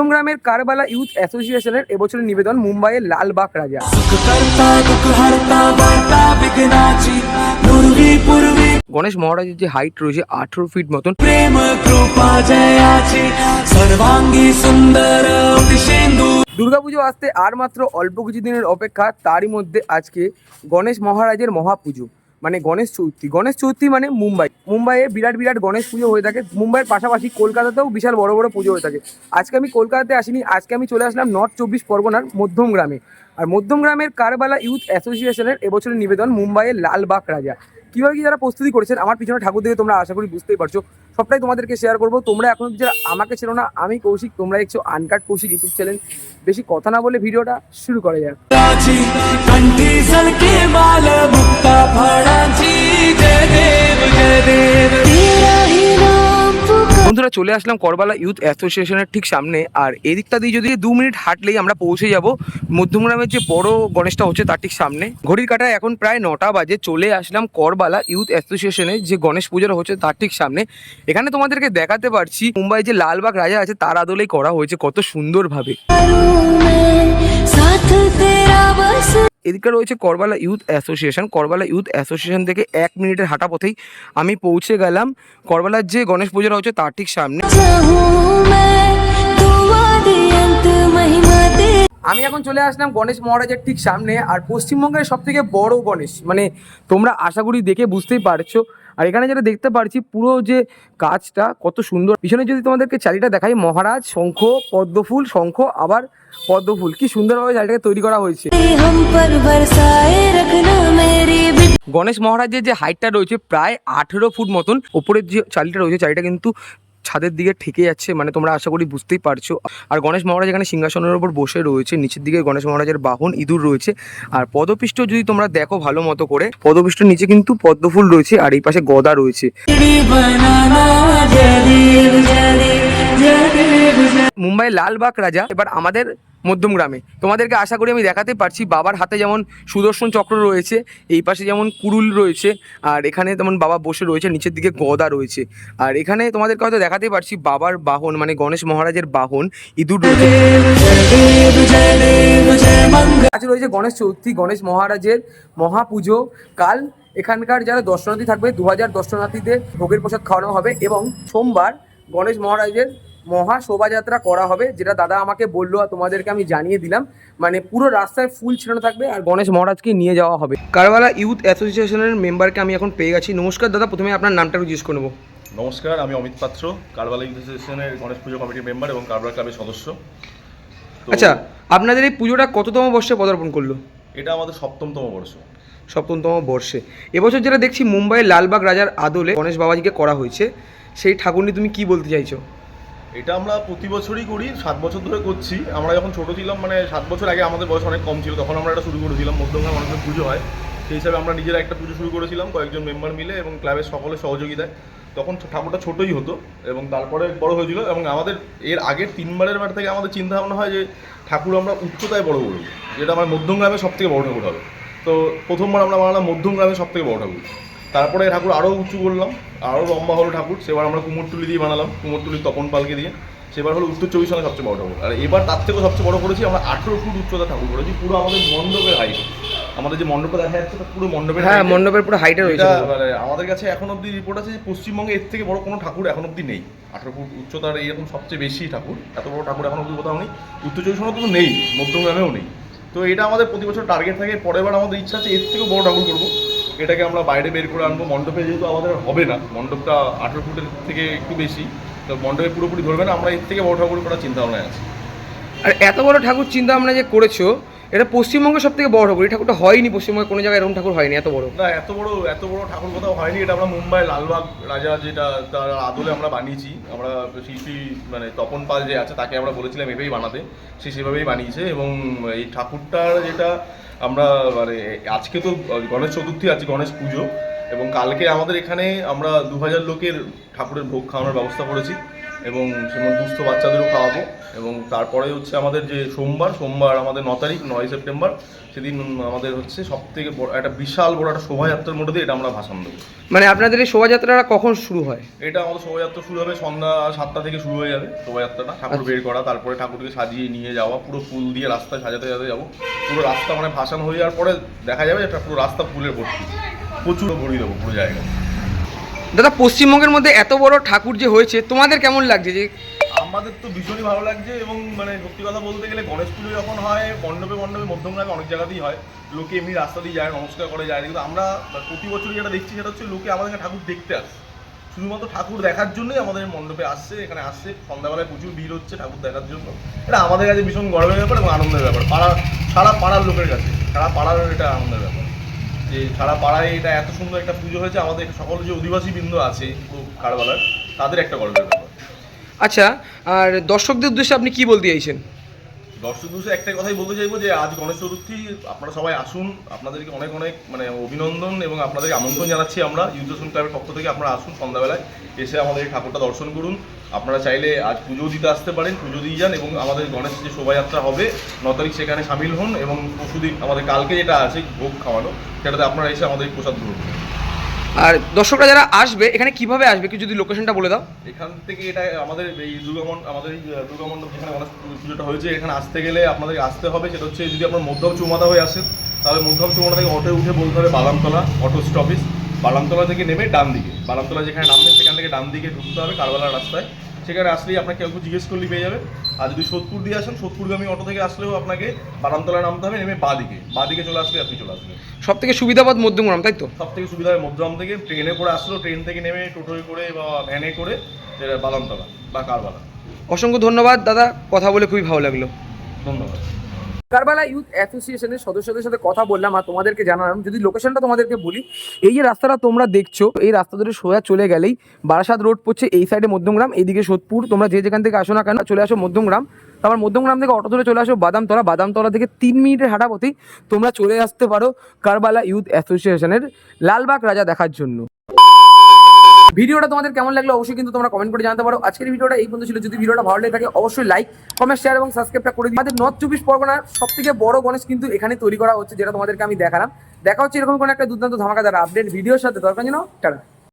মধ্যম গ্রামের কারবালা ইউথ অ্যাসোসিয়েশনের এবছরের নিবেদন, মুম্বাইয়ের লালবাগ রাজা। গণেশ মহারাজের যে হাইট রয়েছে, আঠারো ফিট মতন। প্রেম দুর্গাপুজো আসতে আর মাত্র অল্প কিছু দিনের অপেক্ষা, তারই মধ্যে আজকে গণেশ মহারাজের মহাপুজো। মানে গণেশ চতুর্থী। গণেশ চতুর্থী মানে মুম্বাই। মুম্বাইয়ে বিরাট বিরাট গণেশ পুজো হয়ে থাকে। মুম্বাইয়ের পাশাপাশি কলকাতাতেও বিশাল বড় বড় পুজো হয়ে থাকে। আজকে আমি কলকাতাতে আসিনি, আজকে আমি চলে আসলাম নর্থ চব্বিশ পরগনার মধ্যম গ্রামে। আর মধ্যম গ্রামের কারবালা ইউথ অ্যাসোসিয়েশনের এবছরের নিবেদন মুম্বাইয়ের লালবাগ রাজা। কীভাবে কি যারা প্রস্তুতি করেছেন আমার পিছনে ঠাকুর দেখে তোমরা আশা করি বুঝতেই পারছ। সবটাই তোমাদেরকে শেয়ার করব। তোমরা এখন যারা আমাকে ছিল না আমি কৌশিক তোমরা একটু আনকাট কৌশিক ইউটিউব চ্যানেল বেশি কথা না বলে ভিডিওটা শুরু করে যাক। বন্ধুরা চলে আসলাম করবালা ইউথ অ্যাসোসিয়েশনের ঠিক সামনে। আর এদিকটা দিয়ে যদি দু মিনিট হাঁটলেই আমরা পৌঁছে যাব, মধ্যমগ্রামের যে বড় গণেশটা হচ্ছে তার ঠিক সামনে। ঘড়ির কাটায় এখন প্রায় নটা বাজে, চলে আসলাম করবালা ইউথ অ্যাসোসিয়েশনে, যে গণেশ পুজোটা হচ্ছে তার ঠিক সামনে। এখানে তোমাদেরকে দেখাতে পারছি, মুম্বাই যে লালবাগ রাজা আছে, তার আদলেই করা হয়েছে কত সুন্দরভাবে। এদিকে রয়েছে Karbala youth association. Karbala youth association থেকে এক মিনিটের হাঁটা পথেই আমি পৌঁছে গেলাম। করবালার যে গণেশ পুজোটা হচ্ছে তার ঠিক সামনে। আমি এখন চলে আসলাম গণেশ মহারাজের ঠিক সামনে। আর পশ্চিমবঙ্গের সব থেকে বড় গণেশ মানে তোমরা আশা করি দেখে বুঝতেই পারছ। আর এখানে যেটা দেখতে পারছি, পুরো যে কাজটা কত সুন্দর। পিছনে যদি তোমাদেরকে চালিটা দেখাই, মহারাজ, শঙ্খ, পদ্মফুল, শঙ্খ, আবার পদ্ম ফুল কি সুন্দরভাবে জালটাকে তৈরি করা হয়েছে। গণেশ মহারাজের যে হাইটটা রয়েছে প্রায় আঠেরো ফুট মতন ওপরের যে চালিটা রয়েছে চালিটা কিন্তু ছাদের দিকে ঠেকে যাচ্ছে মানে তোমরা আশা করি বুঝতেই পারছ। আর গণেশ মহারাজ এখানে সিংহাসনের উপর বসে রয়েছে নিচের দিকে গণেশ মহারাজের বাহন ইঁদুর রয়েছে। আর পদপিষ্ট যদি তোমরা দেখো ভালো মতো করে পদপিষ্ট নিচে কিন্তু পদ্মফুল রয়েছে আর এই পাশে গদা রয়েছে। মুম্বাই লালবাগ রাজা, এবার আমাদের মধ্যম গ্রামে। তোমাদেরকে আশা করি আমি দেখাতে পারছি, বাবার হাতে যেমন সুদর্শন চক্র রয়েছে, এই পাশে যেমন কুরুল রয়েছে, আর এখানে তেমন বাবা বসে রয়েছে, নিচের দিকে গদা রয়েছে। আর এখানে তোমাদেরকে হয়তো দেখাতে পারছি, বাবার বাহন মানে গণেশ মহারাজের বাহন, ইঁদুর রয়েছে। রয়েছে গণেশ চৌথী গণেশ মহারাজের মহাপুজো। কাল এখানকার যারা দর্শনার্থী থাকবে দু হাজার দর্শনার্থীদের ভোগের প্রসাদ খাওয়ানো হবে এবং সোমবার গণেশ মহারাজের মহা শোভাযাত্রা করা হবে যেটা দাদা আমাকে বলল আর তোমাদেরকে আমি জানিয়ে দিলাম। মানে পুরো রাস্তায় ফুল ছিটানো থাকবে আর গণেশ মহারাজকে নিয়ে যাওয়া হবে। কারবালা ইউথ অ্যাসোসিয়েশনের মেম্বারকে আমি এখন পেয়ে গেছি। নমস্কার দাদা প্রথমে আপনার নামটা জিজ্ঞেস করে নেব। নমস্কার আমি অমিত পাত্র কারবালা ইউথ অ্যাসোসিয়েশনের গণেশ পুজো কমিটির মেম্বার এবং কারবালা ক্লাবের সদস্য। আচ্ছা আপনাদের এই পুজোটা কততম বর্ষে পদার্পণ করল? এটা আমাদের সপ্তমতম বর্ষ। সপ্তমতম বর্ষে। এবছর যেটা দেখছি মুম্বাইয়ের লালবাগ রাজার আদলে গণেশ বাবাজিকে করা হয়েছে। সেই ঠাকুর নিয়ে তুমি কি বলতে চাইছো? এটা আমরা প্রতি বছরই করি, সাত বছর ধরে করছি। আমরা যখন ছোট ছিলাম মানে সাত বছর আগে আমাদের বয়স অনেক কম ছিল, তখন আমরা এটা শুরু করেছিলাম মধ্যমগ্রাম অনেক পুজো হয়। সেই হিসাবে আমরা নিজেরা একটা পুজো শুরু করেছিলাম, কয়েকজন মেম্বার মিলে এবং ক্লাবের সকলের সহযোগিতায়। তখন ঠাকুরটা ছোটই হতো এবং তারপরে বড় হয়েছিল এবং আমাদের এর আগের তিনবারের বার থেকে আমাদের চিন্তা ভাবনা হয় যে ঠাকুর আমরা উচ্চতায় বড় করব। যেটা আমার মধ্যমগ্রামের সব থেকে বড় ঠাকুর হবে। তো প্রথমবার আমরা বানালাম মধ্যমগ্রামের সব থেকে বড় ঠাকুর। তারপরে ঠাকুর আরও উঁচু করলাম আরও লম্বা হলো ঠাকুর সেবার আমরা কুমোরটুলি দিয়ে বানালাম কুমোরটুলি তপন পালকে দিয়ে। সেবার হলো উত্তর চব্বিশ পরগনার সবচেয়ে বড় ঠাকুর। আর এবার তার থেকেও সবচেয়ে বড় করেছি আমরা আঠেরো ফুট উচ্চতা ঠাকুর করেছি পুরো আমাদের মণ্ডপের হাইট আমাদের যে মণ্ডপে দেখা যাচ্ছে পুরো মণ্ডপের হ্যাঁ মণ্ডপের পুরো হাইটে রয়েছে মানে আমাদের কাছে এখন অব্দি রিপোর্ট আছে যে পশ্চিমবঙ্গে এর থেকে বড় কোনো ঠাকুর এখন অব্দি নেই। আঠারো ফুট উচ্চতার এরকম সবচেয়ে বেশি ঠাকুর এত বড় ঠাকুর এখন অব্দি কোথাও নেই। উত্তর চব্বিশ তো নেই মধ্যমগ্রামেও নেই। তো এটা আমাদের প্রতি বছর টার্গেট থাকে পরের বার আমাদের ইচ্ছা আছে এর থেকেও বড় ঠাকুর করব। এটাকে আমরা বাইরে বের করে আনব। মণ্ডপে যেহেতু আমাদের হবে না, মণ্ডপটা আঠেরো ফুটের থেকে একটু বেশি, তো মণ্ডপে পুরোপুরি ধরবে না, আমরা এর থেকে বড় ঠাকুর করার চিন্তা ভাবনায় আছি। আর এত বড় ঠাকুর চিন্তা ভাবনা যে করেছ এটা পশ্চিমবঙ্গের সব থেকে বড় ঠাকুর। এই ঠাকুরটা হয়নি পশ্চিমবঙ্গে কোনো জায়গায় এরকম ঠাকুর হয়নি, এত বড়। না, এত বড় এত বড় ঠাকুর কোথাও হয়নি। এটা আমরা মুম্বাই লালবাগ রাজা যেটা, তার আদলে আমরা বানিয়েছি। আমরা শিল্পী মানে তপন পাল যে আছে, তাকে আমরা বলেছিলাম এভাবেই বানাতে। সে সেভাবেই বানিয়েছে এবং এই ঠাকুরটার যেটা আমরা মানে আজকে তো গণেশ চতুর্থী আছে গণেশ পুজো। এবং কালকে আমাদের এখানে আমরা দু হাজার লোকের ঠাকুরের ভোগ খাওয়ানোর ব্যবস্থা করেছি। এবং সেমন দুস্থ বাচ্চাদেরও খাওয়াবো। এবং তারপরে হচ্ছে আমাদের যে সোমবার সোমবার আমাদের ন তারিখ নয় সেপ্টেম্বর সেদিন আমাদের হচ্ছে সব থেকে বড় একটা বিশাল বড় একটা শোভাযাত্রার মধ্যে দিয়ে এটা আমরা ভাসান দেবো। মানে আপনাদের এই শোভাযাত্রাটা কখন শুরু হয়? এটা আমাদের শোভাযাত্রা শুরু হবে সন্ধ্যা সাতটা থেকে শুরু হয়ে যাবে শোভাযাত্রাটা। ঠাকুর বের করা তারপরে ঠাকুরকে সাজিয়ে নিয়ে যাওয়া পুরো ফুল দিয়ে রাস্তায় সাজাতে সাজাতে যাব। পুরো রাস্তা মানে ভাসান হয়ে যাওয়ার পরে দেখা যাবে একটা পুরো রাস্তা ফুলের ভর্তি। প্রচুর ভরিয়ে দেবো পুরো জায়গা দাদা, পশ্চিমবঙ্গের মধ্যে এত বড় ঠাকুর যে হয়েছে, তোমাদের কেমন লাগছে যে আমাদের তো ভীষণই ভালো লাগছে এবং মানে সত্যি কথা বলতে গেলে গণেশ পুজো যখন হয়, মণ্ডপে মণ্ডপে, মধ্যমগ্রামে অনেক জায়গাতেই হয়। লোকে এমনি রাস্তা দিয়ে যায়, নমস্কার করে যায়। কিন্তু আমরা প্রতি বছরই যেটা দেখছি সেটা হচ্ছে লোকে আমাদের ঠাকুর দেখতে আসে। শুধুমাত্র ঠাকুর দেখার জন্যই আমাদের মণ্ডপে আসছে, এখানে আসছে। সন্ধ্যাবেলায় প্রচুর ভিড় হচ্ছে ঠাকুর দেখার জন্য। এটা আমাদের কাছে ভীষণ গর্বের ব্যাপার এবং আনন্দের ব্যাপার। পাড়া সারা পাড়ার লোকের কাছে, সারা পাড়ার এটা আনন্দের ব্যাপার। যে সারা পাড়ায় এটা এত সুন্দর একটা পুজো হয়েছে, আমাদের সকল যে অধিবাসী বৃন্দ আছে কারবালার, তাদের একটা গর্বের ব্যাপার। আচ্ছা আর দর্শকদের উদ্দেশ্যে আপনি কি বলতে চাইছেন? দর্শক দিবসে একটা কথাই বলতে চাইব যে আজ গণেশ চতুর্থী, আপনারা সবাই আসুন, আপনাদেরকে অনেক অনেক মানে অভিনন্দন এবং আপনাদেরকে আমন্ত্রণ জানাচ্ছি আমরা ইউজেশন ক্লাবের পক্ষ থেকে। আপনারা আসুন সন্ধ্যাবেলায়, এসে আমাদের ঠাকুরটা দর্শন করুন। আপনারা চাইলে আজ পুজো দিতে আসতে পারেন, পুজো দিয়ে যান এবং আমাদের গণেশ যে শোভাযাত্রা হবে, ন তারিখ সেখানে সামিল হন এবং পরশুদিন, আমাদের কালকে যেটা আছে ভোগ খাওয়ানো, সেটাতে আপনারা এসে আমাদের প্রসাদ গ্রহণ করুন। আর দর্শকরা যারা আসবে, এখানে কীভাবে আসবে? কি যদি লোকেশনটা বলে দাও। এখান থেকে এটা আমাদের এই দুর্গামন্ড আমাদের এই দুর্গামণ্ডপ যেখানে পুজোটা হয়েছে। এখানে আসতে গেলে আপনাদের আসতে হবে। সেটা হচ্ছে যদি আপনার মধ্যম চৌমাথা হয়ে আসেন, তাহলে মধ্যম চুমাদা থেকে অটোয় উঠে বলতে হবে বালামতলা অটো স্টপেজ। বালামতলা থেকে নেমে ডান দিকে বালামতলা যেখানে নামবে, সেখান থেকে ডান দিকে ঢুকতে হবে কারবালার রাস্তায়। সেখানে আসলেই আপনাকে একটু জিজ্ঞেস করলে পেয়ে যাবে। আর যদি সোদপুর দিয়ে আসেন সোদপুরগামী অটো থেকে আসলেও আপনাকে বারামতলা নামতে হবে নেমে বা দিকে বা দিকে চলে আসলে আপনি চলে আসবেন। সব থেকে সুবিধাবাদ মধ্যমগ্রাম তাই তো? সব থেকে সুবিধা হয় মধ্যগ্রাম থেকে ট্রেনে করে আসলো ট্রেন থেকে নেমে টোটোয় করে বা ভ্যানে করে বারান্তলা বা কারবালা। অসংখ্য ধন্যবাদ দাদা। কথা বলে খুবই ভালো লাগল। ধন্যবাদ। কারবালা ইউথ অ্যাসোসিয়েশনের সদস্যদের সাথে কথা বললাম আর তোমাদেরকে জানালাম। যদি লোকেশনটা তোমাদেরকে বলি, এই যে রাস্তাটা তোমরা দেখছ, এই রাস্তা ধরে সোজা চলে গেলেই বারাসাত রোড পড়ছে এই সাইডে মধ্যমগ্রাম এইদিকে সোদপুর, তোমরা যে যেখান থেকে আসো না কেন, চলে আসো মধ্যমগ্রাম। তারপর মধ্যমগ্রাম থেকে অটো ধরে চলে আসো বাদামতলা বাদামতলা থেকে তিন মিনিটের হাঁটা পথেই তোমরা চলে আসতে পারো কারবালা ইউথ অ্যাসোসিয়েশনের লালবাগ রাজা দেখার জন্য। ভিডিওটা তোমাদের কেমন লাগল অবশ্যই কিন্তু তোমরা কমেন্ট করে জানতে পারো। আজকের ভিডিওটা এই পর্যন্ত ছিল। যদি ভিডিওটা ভালো লাগে থাকে, অবশ্যই লাইক কমেন্ট শেয়ার এবং সাবস্ক্রাইবটা করে দিই আমাদের নর্থ চব্বিশ পরগনার সব থেকে বড় গণেশ কিন্তু এখানে তৈরি করা হচ্ছে, যেটা তোমাদেরকে আমি দেখালাম। দেখা হচ্ছে এরকম কোনো একটা দুর্দান্ত ধামাকাদার আপডেট ভিডিওর সাথে। দরকার যেন, টাটা।